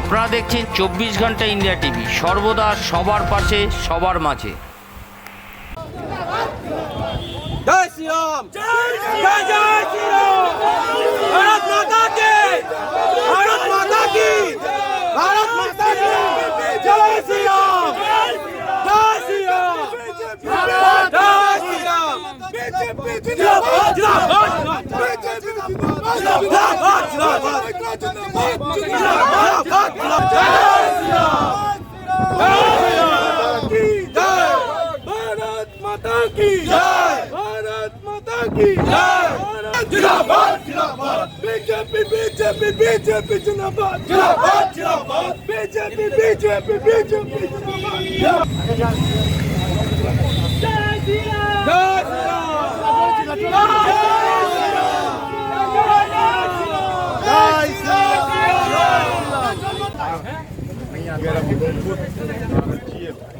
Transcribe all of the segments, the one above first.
আপনারা দেখছেন চব্বিশ ঘণ্টা ইন্ডিয়া টিভি। সর্বদা সবার পাশে সবার মাঝে। জয় শ্রীরাম। জয় শ্রীরাম। ভারত মাতা কি ভারত মাতা কি ভারত মাতা কি জয় শ্রীরাম। জয় শ্রীরাম। জয় শ্রীরাম। জয় Shriram. Jinabat, Jinabat, BJP, BJP, BJP, Jinabat, Jinabat, Jinabat, BJP, BJP, BJP, Jinabat. Yeah.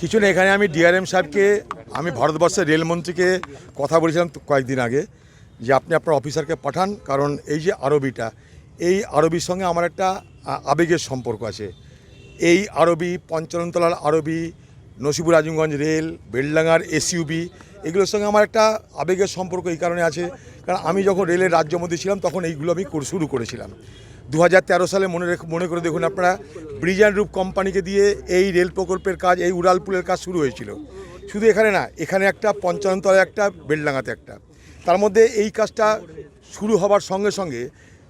কিছু না, এখানে আমি ডিআরএম সাহেবকে, আমি ভারতবর্ষের রেলমন্ত্রীকে কথা বলেছিলাম কয়েকদিন আগে, যে আপনি আপনার অফিসারকে পাঠান, কারণ এই যে আরবিটা, এই আরবির সঙ্গে আমার একটা আবেগের সম্পর্ক আছে। এই আরবি পঞ্চাননতলার আরবি, নসিবুর আজমগঞ্জ রেল বেলডাঙ্গার এসইউবি, এগুলোর সঙ্গে আমার একটা আবেগের সম্পর্ক এই কারণে আছে। কারণ আমি যখন রেলের রাজ্যমন্ত্রী ছিলাম, তখন এইগুলো আমি শুরু করেছিলাম। দু হাজার তেরো সালে মনে মনে করে দেখুন আপনারা, ব্রিজ অ্যান্ড রুপ কোম্পানিকে দিয়ে এই রেল প্রকল্পের কাজ, এই উড়ালপুলের কাজ শুরু হয়েছিল। শুধু এখানে না, এখানে একটা পঞ্চাননতলায় একটা বেলডাঙ্গাতে একটা। তার মধ্যে এই কাজটা শুরু হবার সঙ্গে সঙ্গে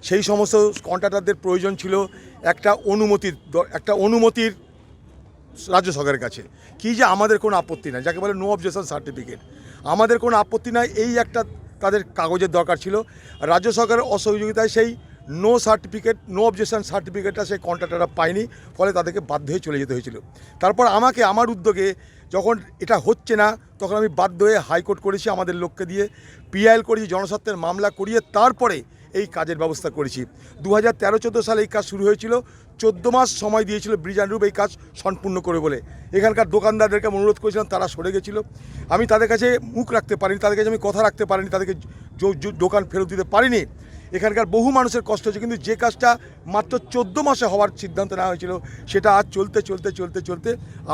সেই সমস্ত কন্ট্রাক্টারদের প্রয়োজন ছিল একটা অনুমতির একটা অনুমতির রাজ্য সরকারের কাছে। কি যে আমাদের কোনো আপত্তি নাই, যাকে বলে নো অবজেকশন সার্টিফিকেট আমাদের কোনো আপত্তি নাই, এই একটা তাদের কাগজের দরকার ছিল। রাজ্য সরকারের অসহযোগিতায় সেই নো সার্টিফিকেট নো অবজেকশন সার্টিফিকেটটা সেই কন্ট্রাক্টররা পায়নি, ফলে তাদেরকে বাধ্য হয়ে চলে যেতে হয়েছিল। তারপর আমাকে, আমার উদ্যোগে যখন এটা হচ্ছে না, তখন আমি বাধ্য হয়ে হাইকোর্ট করেছি আমাদের লোককে দিয়ে পিআইএল করেছি, জনস্বার্থের মামলা করিয়ে, তারপরে এই কাজের ব্যবস্থা করেছি। দু হাজার তেরো চোদ্দ সালে এই কাজ শুরু হয়েছিল। চোদ্দ মাস সময় দিয়েছিল ব্রিজ অ্যান্ড রুপ এই কাজ সম্পূর্ণ করে বলে। এখানকার দোকানদারদেরকে অনুরোধ করেছিলাম, তারা সরে গেছিল। আমি তাদের কাছে মুখ রাখতে পারিনি, তাদের কাছে আমি কথা রাখতে পারিনি, তাদেরকে দোকান ফেরত দিতে পারিনি। এখানকার বহু মানুষের কষ্ট হচ্ছে কিন্তু যে কাজটা মাত্র চোদ্দ মাসে হওয়ার সিদ্ধান্ত নেওয়া হয়েছিল, সেটা আজ চলতে চলতে চলতে চলতে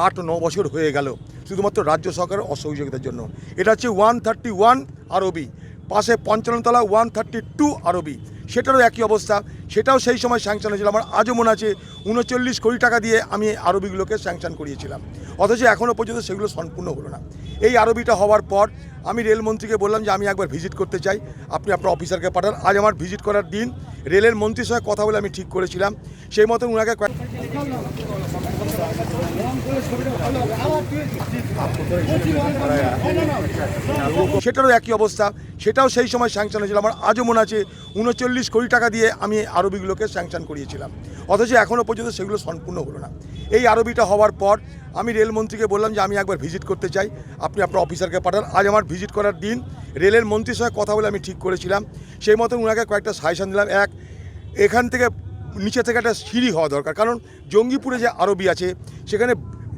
আট, ন বছর হয়ে গেল, শুধুমাত্র রাজ্য সরকারের অসহযোগিতার জন্য। এটা হচ্ছে ওয়ান থার্টি ওয়ান আরবি পাশে পঞ্চান্নতলা ওয়ান থার্টি টু আরবি সেটারও একই অবস্থা। সেটাও সেই সময় স্যাংশন হয়েছিল। আমার আজও মনে আছে, উনচল্লিশ কোটি টাকা দিয়ে আমি আরবিগুলোকে স্যাংশন করিয়েছিলাম। অথচ এখনও পর্যন্ত সেগুলো সম্পূর্ণ হলো না। এই আরবিটা হওয়ার পর আমি রেলমন্ত্রীকে বললাম যে, আমি একবার ভিজিট করতে চাই। আপনি আপনার অফিসারকে পাঠান। আজ আমার ভিজিট করার দিন। রেলের মন্ত্রীর সঙ্গে কথা বলে আমি ঠিক করেছিলাম। সেই মতন কয়েক- সেটারও একই অবস্থা। সেটাও সেই সময় স্যাংশন হয়েছিল। আমার আজও মনে আছে, উনচল্লিশ কোটি টাকা দিয়ে আমি আরবিগুলোকে স্যাংশন করিয়েছিলাম। অথচ এখনও পর্যন্ত সেগুলো সম্পূর্ণ হলো না। এই আরবিটা হওয়ার পর আমি রেলমন্ত্রীকে বললাম যে, আমি একবার ভিজিট করতে চাই। আপনি আপনার অফিসারকে পাঠান। আজ আমার ভিজিট করার দিন। রেলের মন্ত্রীর সঙ্গে কথা বলে আমি ঠিক করেছিলাম। সেই মতন ওনাকে কয়েকটা সাজেশন দিলাম। এক, এখান থেকে নিচে থেকে একটা সিঁড়ি হওয়া দরকার। কারণ জঙ্গিপুরে যে আরবি আছে, সেখানে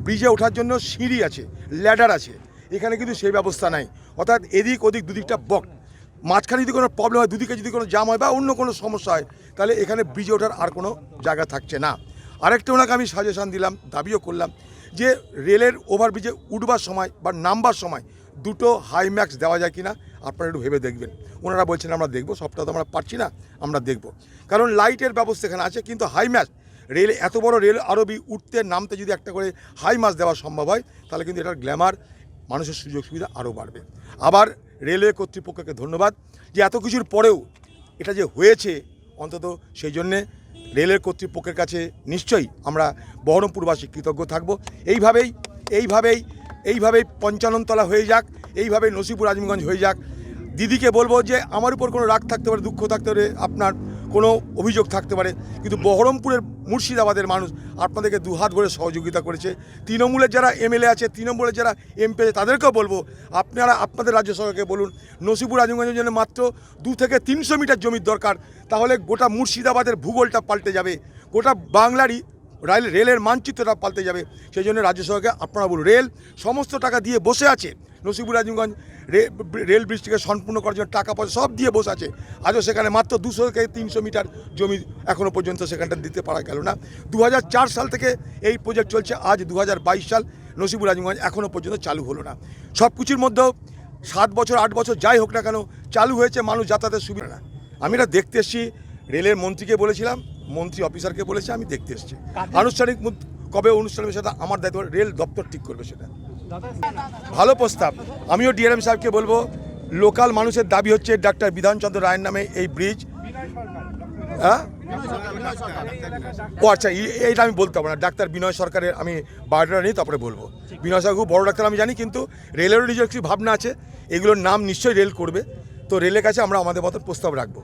ব্রিজে ওঠার জন্য সিঁড়ি আছে ল্যাডার আছে। এখানে কিন্তু সেই ব্যবস্থা নাই। অর্থাৎ এদিক ওদিক দুদিকটা বক মাঝখানে যদি কোনো প্রবলেম হয়, দুদিকে যদি কোনো জাম হয় বা অন্য কোনো সমস্যা হয়, তাহলে এখানে ব্রিজে ওঠার আর কোনো জায়গা থাকছে না। আরেকটা ওনাকে আমি সাজেশন দিলাম, দাবিও করলাম যে রেলের ওভারব্রিজে উঠবার সময় বা নামবার সময় দুটো হাই ম্যাক্স দেওয়া যায় কিনা, আপনারা একটু ভেবে দেখবেন। ওনারা বলছেন, আমরা দেখব, সবটা তো আমরা পারছি না, আমরা দেখব। কারণ লাইটের ব্যবস্থা এখানে আছে, কিন্তু হাই ম্যাচ, রেল, এত বড় রেল আরবি উঠতে নামতে যদি একটা করে হাই মাস দেওয়া সম্ভব হয়, তাহলে কিন্তু এটার গ্ল্যামার, মানুষের সুযোগ সুবিধা আরও বাড়বে। আবার রেলওয়ে কর্তৃপক্ষকে ধন্যবাদ যে এত কিছুর পরেও এটা যে হয়েছে, অন্তত সেই জন্যে রেলের কর্তৃপক্ষের কাছে নিশ্চয়ই আমরা বহরমপুরবাসী কৃতজ্ঞ থাকব। এইভাবেই এইভাবেই এইভাবেই পঞ্চাননতলা হয়ে যাক, এইভাবেই নসিপুর আজমগঞ্জ হয়ে যাক। দিদিকে বলব যে আমার উপর কোনো রাগ থাকতে পারে, দুঃখ থাকতে পারে, আপনার কোনো অভিযোগ থাকতে পারে, কিন্তু বহরমপুরের মুর্শিদাবাদের মানুষ আপনাদেরকে দুহাত ভরে সহযোগিতা করেছে। তৃণমূলের যারা এমএলএ আছে, তৃণমূলের যারা এমপি আছে, তাদেরকেও বলব, আপনারা আপনাদের রাজ্য সরকারকে বলুন, নসিপুর আজমগঞ্জের জন্য মাত্র দু থেকে তিনশো মিটার জমির দরকার, তাহলে গোটা মুর্শিদাবাদের ভূগোলটা পাল্টে যাবে, গোটা বাংলারই রেল, রেলের মানচিত্রটা পাল্টে যাবে, সেই জন্য রাজ্য সরকারকে আপনারা বলুন, রেল সমস্ত টাকা দিয়ে বসে আছে নসিবুল আজিমগঞ্জ রেল ব্রিজটিকে সম্পূর্ণ করার জন্য টাকা পয়সা সব দিয়ে বসে আছে। আজও সেখানে মাত্র দুশো থেকে তিনশো মিটার জমি এখনও পর্যন্ত সেখানটা দিতে পারা গেল না। দু হাজার চার সাল থেকে এই প্রজেক্ট চলছে। আজ দু হাজার বাইশ সাল নসিবুল আজিমগঞ্জ এখনও পর্যন্ত চালু হলো না। সব কিছুর মধ্যেও সাত বছর আট বছর যাই হোক না কেন চালু হয়েছে মানুষ যাতায়াতের সুবিধা না। আমি এটা দেখতে এসেছি রেলের মন্ত্রীকে বলেছিলাম মন্ত্রী অফিসারকে বলেছি আমি দেখতে এসেছি। আনুষ্ঠানিক কবে অনুষ্ঠানের সেটা আমার দায়িত্ব রেল দপ্তর ঠিক করবে সেটা। ভালো প্রস্তাব। আমিও ডিআরএম সাহেবকে বলব, লোকাল মানুষের দাবি হচ্ছে ডাক্তার বিধানচন্দ্র রায়ের নামে এই ব্রিজ। হ্যাঁ? ও আচ্ছা এই- এইটা আমি বলতে পারব না। ডাক্তার বিনয় সরকারের আমি বায়োডাটা নিয়ে তারপরে বলব। বিনয় সরকার খুব বড় ডাক্তার, আমি জানি, কিন্তু রেলেরও নিজের কিছু ভাবনা আছে। এগুলোর নাম নিশ্চয়ই রেল করবে। তো রেলের কাছে আমরা আমাদের মতো প্রস্তাব রাখব।